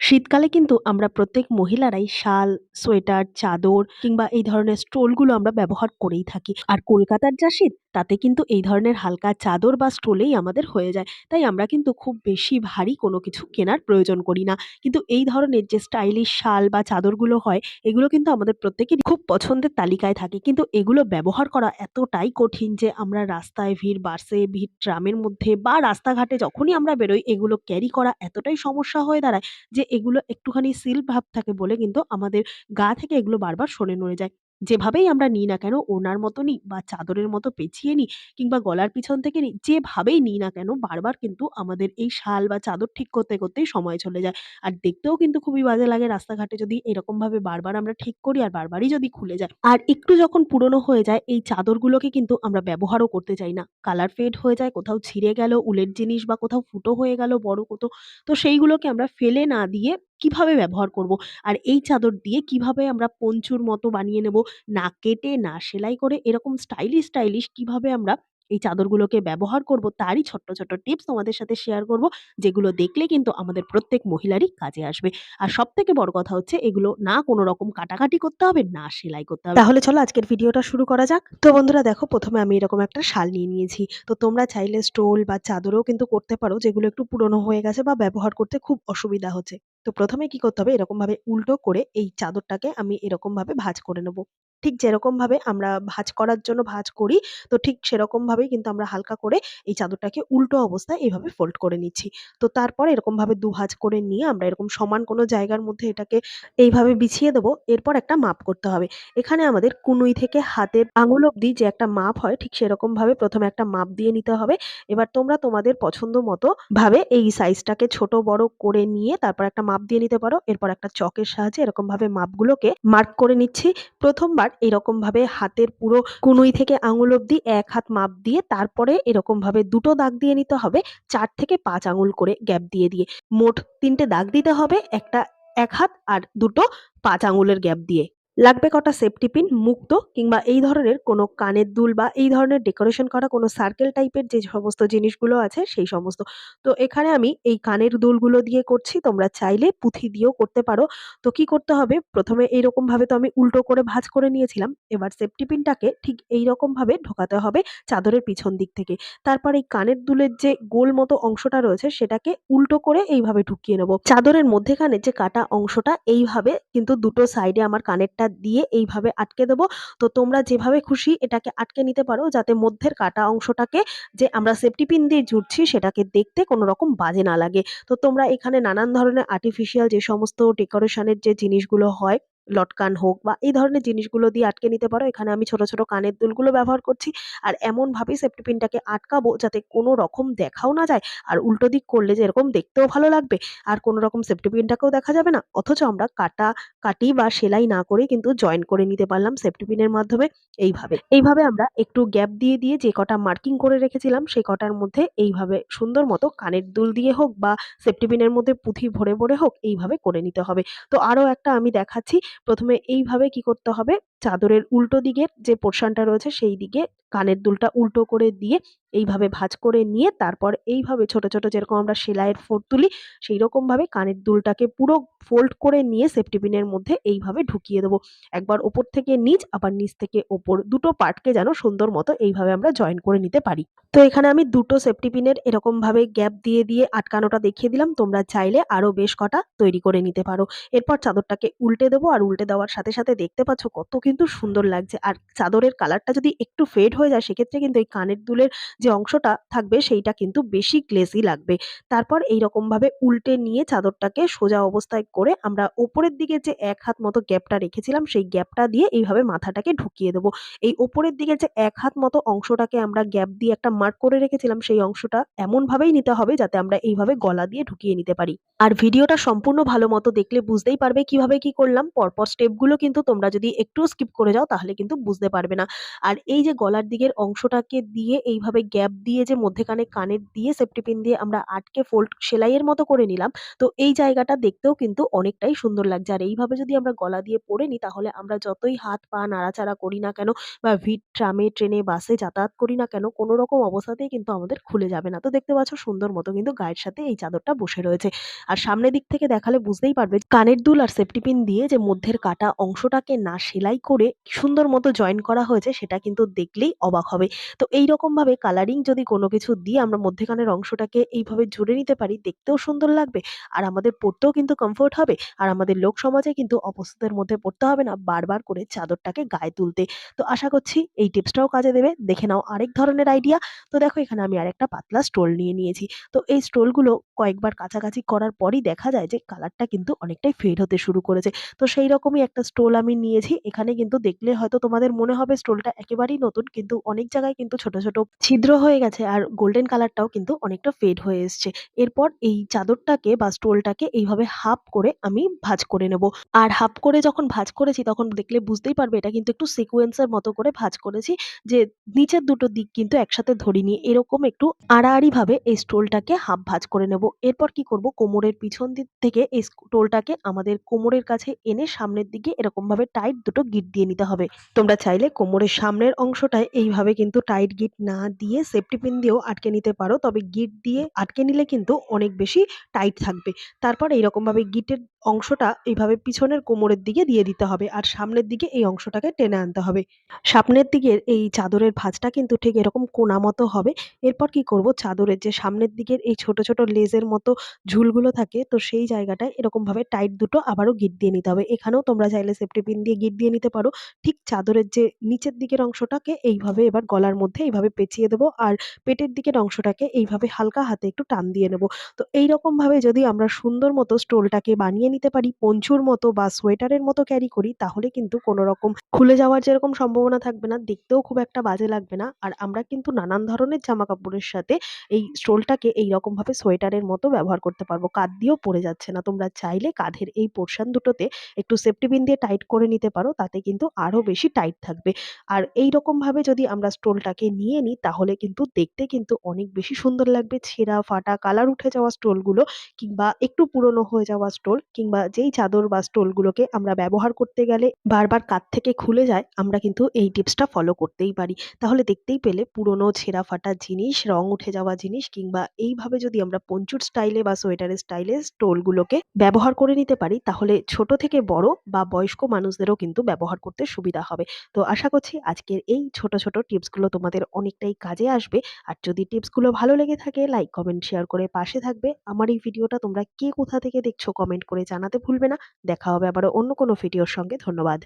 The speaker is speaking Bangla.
শীতকালে কিন্তু আমরা প্রত্যেক মহিলারাই শাল, সোয়েটার, চাদর কিংবা এই ধরনের স্টোলগুলো আমরা ব্যবহার করেই থাকি। আর কলকাতার যা শীত তাতে কিন্তু এই ধরনের হালকা চাদর বা স্টোলেই আমাদের হয়ে যায়। তাই আমরা কিন্তু খুব বেশি ভারী কোনো কিছু কেনার প্রয়োজন করি না। কিন্তু এই ধরনের যে স্টাইলিশ শাল বা চাদরগুলো হয় এগুলো কিন্তু আমাদের প্রত্যেকেরই খুব পছন্দের তালিকায় থাকে। কিন্তু এগুলো ব্যবহার করা এতটাই কঠিন যে আমরা রাস্তায় ভিড়, বাসে ভিড়, ট্রামের মধ্যে বা রাস্তাঘাটে যখনই আমরা বেরোই এগুলো ক্যারি করা এতটাই সমস্যা হয়ে দাঁড়ায় যে এগুলো একটুখানি সিল ভাব থাকে বলে কিন্তু আমাদের গা থেকে এগুলো বারবার সরে নড়ে যায়। যেভাবেই আমরা নিই না কেন ওনার মতো নিই বা চাদরের মতো পেঁচিয়ে নিই কিংবা গলার পিছন থেকে নিই, যেভাবেই নিই না কেন বারবার কিন্তু আমাদের এই শাল বা চাদর ঠিক করতে, করতেই সময় চলে যায়। আর দেখতেও কিন্তু খুবই বাজে লাগে রাস্তাঘাটে যদি এরকমভাবে বারবার আমরা ঠিক করি আর বারবারই যদি খুলে যায়। আর একটু যখন পুরনো হয়ে যায় এই চাদরগুলোকে কিন্তু আমরা ব্যবহারও করতে চাই না। কালার ফেড হয়ে যায়, কোথাও ছিঁড়ে গেল উলের জিনিস বা কোথাও ফুটো হয়ে গেল বড় কোতো তো সেইগুলোকে আমরা ফেলে না দিয়ে কীভাবে ব্যবহার করব? আর এই চাদর দিয়ে কীভাবে আমরা পঞ্চুর মতো বানিয়ে নেব, না কেটে, না সেলাই করে এরকম স্টাইলিশ, স্টাইলিশ কীভাবে আমরা এই চাদরগুলোকে ব্যবহার করব তারই ছোট্ট, ছোট্ট টিপস তোমাদের সাথে শেয়ার করব। যেগুলো দেখলে কিন্তু আমাদের প্রত্যেক মহিলারই কাজে আসবে। আর সব থেকে বড় কথা হচ্ছে এগুলো না কোনো রকম কাটাকাটি করতে হবে, না সেলাই করতে হবে। তাহলে চলো আজকের ভিডিওটা শুরু করা যাক। তো বন্ধুরা দেখো প্রথমে আমি এরকম একটা শাল নিয়ে নিয়েছি। তো তোমরা চাইলে স্টোল বা চাদরও কিন্তু করতে পারো যেগুলো একটু পুরনো হয়ে গেছে বা ব্যবহার করতে খুব অসুবিধা হচ্ছে। তো প্রথমে কি করতে হবে এরকম ভাবে উল্টো করে এই চাদরটাকে আমি এরকম ভাবে ভাঁজ করে নেব। ঠিক যেরকমভাবে আমরা ভাঁজ করার জন্য ভাঁজ করি, তো ঠিক সেরকমভাবেই কিন্তু আমরা হালকা করে এই চাদরটাকে উল্টো অবস্থায় এইভাবে ফোল্ড করে নিচ্ছি। তো তারপর এরকমভাবে দু-ভাঁজ করে নিয়ে আমরা এরকম সমান কোনো জায়গার মধ্যে এটাকে এইভাবে বিছিয়ে দেবো, এরপর একটা মাপ করতে হবে। এখানে আমাদের কুনুই থেকে হাতের আঙুল অব্দি যে একটা মাপ হয়, ঠিক সেরকমভাবে ১ম এ একটা মাপ দিয়ে নিতে হবে। এবার তোমরা তোমাদের পছন্দ মতো ভাবে এই সাইজটাকে ছোট, বড় করে নিয়ে তারপর একটা মাপ দিয়ে নিতে পারো। এরপর একটা চকের সাহায্যে এরকমভাবে মাপগুলোকে মার্ক করে নিচ্ছি। ১ম বার এরকমভাবে হাতের পুরো কুনুই থেকে আঙুল অব্দি এক হাত মাপ দিয়ে তারপরে এরকমভাবে দুটো দাগ দিয়ে নিতে হবে চার থেকে পাঁচ আঙুল করে গ্যাপ দিয়ে, দিয়ে। মোট তিনটে দাগ দিতে হবে। একটা এক হাত আর দুটো পাঁচ আঙুলের গ্যাপ দিয়ে। লাগবে কটা সেফটি পিন মুক্ত কিংবা এই ধরনের কোনো কানের দুল বা এই ধরনের ডেকোরেশন করা কোনো সার্কেল টাইপের যে সমস্ত জিনিসগুলো আছে সেই সমস্ত। তো এখানে আমি এই কানের দুলগুলো দিয়ে করছি। তোমরা চাইলে পুঁথি দিয়েও করতে পারো। তো কি করতে হবে ১ম এ এইরকমভাবে তো আমি উল্টো করে ভাঁজ করে নিয়েছিলাম। এবার সেফটি পিনটাকে ঠিক এইরকমভাবে ঢোকাতে হবে চাদরের পিছন দিক থেকে। তারপর এই কানের দুলের যে গোল মতো অংশটা রয়েছে সেটাকে উল্টো করে এইভাবে ঢুকিয়ে নেব। চাদরের মধ্যেখানে যে কাটা অংশটা, এইভাবে কিন্তু দুটো সাইডে আমার কানেরটা দিয়ে এইভাবে আটকে দেব। তো তোমরা যেভাবে খুশি এটাকে আটকে নিতে পারো, যাতে মধ্যের কাটা অংশটাকে যে আমরা সেফটি পিন দিয়ে জুড়ছি সেটাকে দেখতে কোনো রকম বাজে না লাগে। তো তোমরা এখানে নানান ধরনের আর্টিফিশিয়াল যে সমস্ত ডেকোরেশনের যে জিনিসগুলো হয় লটকান হোক বা এই ধরনের জিনিসগুলো দিয়ে আটকে নিতে পারো। এখানে আমি ছোট, ছোট কানের দুলগুলো ব্যবহার করছি। আর এমনভাবেই সেফটি পিনটাকে আটকাবো যাতে কোনো রকম দেখাও না যায় আর উল্টো দিক করলে যে এরকম দেখতেও ভালো লাগবে আর কোনো রকম সেফটি পিনটাকেও দেখা যাবে না। অথচ আমরা কাটা-কাটি বা সেলাই না করে কিন্তু জয়েন করে নিতে পারলাম সেফটি পিনের মাধ্যমে এইভাবে। এইভাবে আমরা একটু গ্যাপ দিয়ে, দিয়ে যে কটা মার্কিং করে রেখেছিলাম সেই কটার মধ্যে এইভাবে সুন্দর মতো কানের দুল দিয়ে হোক বা সেফটি পিনের মধ্যে পুঁথি ভরে, ভরে হোক এইভাবে করে নিতে হবে। তো আরও একটা আমি দেখাচ্ছি। ১ম এ এইভাবে কি করতে হবে? চাদরের উল্টো দিকের যে পোর্শনটা রয়েছে সেই দিকে কানের দুলটা উল্টো করে দিয়ে এইভাবে ভাঁজ করে নিয়ে তারপর এইভাবে ছোট, ছোট যেরকম আমরা সেলাইয়ের ফোঁড় তুলি সেইরকমভাবে কানের দুলটাকে পুরো ফোল্ড করে নিয়ে সেফটি পিনের মধ্যে এইভাবে ঢুকিয়ে দেবো একবার ওপর থেকে নিচ আবার নিচ থেকে ওপর দুটো পার্টকে যেন সুন্দর মতো এইভাবে আমরা জয়েন করে নিতে পারি। তো এখানে আমি দুটো সেফটি পিনের এরকমভাবে গ্যাপ দিয়ে, দিয়ে আটকানোটা দেখিয়ে দিলাম। তোমরা চাইলে আরও বেশ কটা তৈরি করে নিতে পারো। এরপর চাদরটাকে উল্টে দেবো আর উল্টে দেওয়ার সাথে, সাথে দেখতে পাচ্ছ কত কিন্তু সুন্দর লাগছে। আর চাদরের কালারটা যদি একটু ফেড হয়ে যায়, সেক্ষেত্রে কিন্তু এই কানের দুলের যে অংশটা থাকবে, সেইটা কিন্তু বেশি গ্লেজি লাগবে। তারপর এই এইরকমভাবে উল্টে নিয়ে চাদরটাকে সোজা অবস্থায় করে আমরা ওপরের দিকে যে এক হাত মতো গ্যাপটা রেখেছিলাম, সেই গ্যাপটা দিয়ে এইভাবে মাথাটাকে ঢুকিয়ে দেবো এই ওপরের দিকে যে এক হাত মতো অংশটাকে আমরা গ্যাপ দিয়ে একটা মার্ক করে রেখেছিলাম, সেই অংশটা এমনভাবেই নিতে হবে যাতে আমরা এইভাবে গলা দিয়ে ঢুকিয়ে নিতে পারি। আর ভিডিওটা সম্পূর্ণ ভালো মতো দেখলে বুঝতেই পারবে কীভাবে কি করলাম। পরপর স্টেপগুলো কিন্তু তোমরা যদি একটু স্কিপ করে যাও তাহলে কিন্তু বুঝতে পারবে না। আর এই যে গলার দিকের অংশটাকে দিয়ে এইভাবে গ্যাপ দিয়ে যে মধ্যেখানে কানের দিয়ে সেফটি পিন দিয়ে আমরা আটকে ফোল্ড সেলাইয়ের মতো করে নিলাম। তো এই জায়গাটা দেখতেও কিন্তু অনেকটাই সুন্দর লাগছে। আর এইভাবে যদি আমরা গলা দিয়ে পরে নিই তাহলে আমরা যতই হাত পা নাড়াচাড়া করি না কেন বা ভিড় ট্রামে, ট্রেনে, বাসে যাতায়াত করি না কেন কোনো রকম অবস্থাতেই কিন্তু আমাদের খুলে যাবে না। তো দেখতে পাচ্ছ সুন্দর মতো কিন্তু গায়ের সাথে এই চাদরটা বসে রয়েছে। আর সামনের দিক থেকে দেখালে বুঝতেই পারবে কানের দুল আর সেফটি পিন দিয়ে যে মধ্যের কাটা অংশটাকে না সেলাই করে সুন্দর মতো জয়েন করা হয়েছে সেটা কিন্তু দেখলেই অবাক হবে। তো এইরকম ভাবে কালারিং যদি কোনো কিছু দিয়ে আমরা মধ্যেখানের অংশটাকে এইভাবে জুড়ে নিতে পারি, দেখতেও সুন্দর লাগবে আর আমাদের পড়তেও কিন্তু কমফোর্ট হবে আর আমাদের লোক সমাজে কিন্তু অপস্থাদের মধ্যে পড়তে হবে না বারবার করে চাদরটাকে গায়ে তুলতে। তো আশা করছি এই টিপসটাও কাজে দেবে। দেখে নাও আরেক ধরনের আইডিয়া। তো দেখো এখানে আমি আরেকটা পাতলা স্টোল নিয়ে নিয়েছি। তো এই স্টোলগুলো কয়েকবার কাছাকাছি করার পরই দেখা যায় যে কালারটা কিন্তু অনেকটাই ফেড হতে শুরু করেছে। তো সেই রকমই একটা স্টোল আমি নিয়েছি। এখানে কিন্তু দেখলে হয়তো তোমাদের মনে হবে স্টোলটা একেবারেই নতুন কিন্তু অনেক জায়গায় কিন্তু ছোট, ছোট ছিদ্র হয়ে গেছে আর গোল্ডেন কালারটাও কিন্তু অনেকটা ফেড হয়ে এসছে। এরপর এই চাদরটাকে বা স্টোলটাকে এইভাবে হাফ করে আমি ভাজ করে নেব। আর হাফ করে যখন ভাঁজ করেছি তখন দেখলে বুঝতেই পারবে এটা কিন্তু একটু সিকোয়েন্সের মতো করে ভাজ করেছি যে নিচের দুটো দিক কিন্তু একসাথে ধরিনি। এরকম একটু আড়াআড়ি ভাবে এই স্টোলটাকে হাফ ভাঁজ করে নেব। এরপর কি করব কোমরের পিছন দিক থেকে এই স্টোলটাকে আমাদের কোমরের কাছে এনে সামনের দিকে এরকমভাবে টাইট দুটো গিঁট দিয়ে নিতে হবে। তোমরা চাইলে কোমরের সামনের অংশটায় এইভাবে কিন্তু টাইট গিট না দিয়ে সেফটি পিন দিয়েও আটকে নিতে পারো। তবে গিট দিয়ে আটকে নিলে কিন্তু অনেক বেশি টাইট থাকবে। তারপর এইরকমভাবে গিঁটের অংশটা এইভাবে পিছনের কোমরের দিকে দিয়ে দিতে হবে আর সামনের দিকে এই অংশটাকে টেনে আনতে হবে। সামনের দিকের এই চাদরের ভাঁজটা কিন্তু ঠিক এরকম কোনা মতো হবে। এরপর কি করব চাদরের যে সামনের দিকের এই ছোট, ছোট লেজের মতো ঝুলগুলো থাকে তো সেই জায়গাটায় এরকমভাবে টাইট দুটো আবারও গিট দিয়ে নিতে হবে। এখানেও তোমরা চাইলে সেফটি পিন দিয়ে গিট দিয়ে নিতে পারো। ঠিক চাদরের যে নিচের দিকের অংশটাকে এইভাবে এবার গলার মধ্যে এইভাবে পেঁচিয়ে দেবো আর পেটের দিকের অংশটাকে এইভাবে হালকা হাতে একটু টান দিয়ে নেব। তো এইরকমভাবে যদি আমরা সুন্দর মতো স্টোলটাকে বানিয়ে নিতে পারি পঞ্চুর মতো বা সোয়েটারের মতো ক্যারি করি তাহলে কিন্তু কোনো রকম খুলে যাওয়ার যেরকম সম্ভাবনা থাকবে না, দেখতেও খুব একটা বাজে লাগবে না। আর আমরা কিন্তু নানান ধরনের জামা কাপড়ের সাথে এই স্টোলটাকে এইরকমভাবে সোয়েটারের মতো ব্যবহার করতে পারব। কাঁধ দিয়েও পড়ে যাচ্ছে না। তোমরা চাইলে কাঁধের এই পোরশন দুটোতে একটু সেফটি পিন দিয়ে টাইট করে নিতে পারো। তাতে কিন্তু আরও বেশি টাইট থাকবে। আর এইরকমভাবে যদি আমরা স্টোলটাকে নিয়ে নিই তাহলে কিন্তু দেখতে কিন্তু অনেক বেশি সুন্দর লাগবে। ছেঁড়া, ফাটা, কালার উঠে যাওয়া স্টোলগুলো কিংবা একটু পুরনো হয়ে যাওয়া স্টোল কিংবা যেই চাদর বা স্টোলগুলোকে আমরা ব্যবহার করতে গেলে বারবার কাঁধ থেকে খুলে যায় আমরা কিন্তু এই টিপসটা ফলো করতেই পারি। তাহলে দেখতেই পেলে পুরনো ছেঁড়া ফাটা জিনিস, রং উঠে যাওয়া জিনিস কিংবা এইভাবে যদি আমরা পঞ্চুর স্টাইলে বা সোয়েটারের স্টাইলে স্টোলগুলোকে ব্যবহার করে নিতে পারি তাহলে ছোট থেকে বড় বা বয়স্ক মানুষদেরও কিন্তু ব্যবহার করতে সুবিধা হবে। তো আশা করছি আজকের এই ছোট, ছোট টিপসগুলো তোমাদের অনেকটাই কাজে আসবে। আর যদি টিপসগুলো ভালো লেগে থাকে লাইক, কমেন্ট, শেয়ার করে পাশে থাকবে। আমার এই ভিডিওটা তোমরা কে কোথা থেকে দেখছ কমেন্ট করে জানাতে ভুলবে না। দেখা হবে আবারও অন্য কোনো ভিডিওর সঙ্গে। ধন্যবাদ।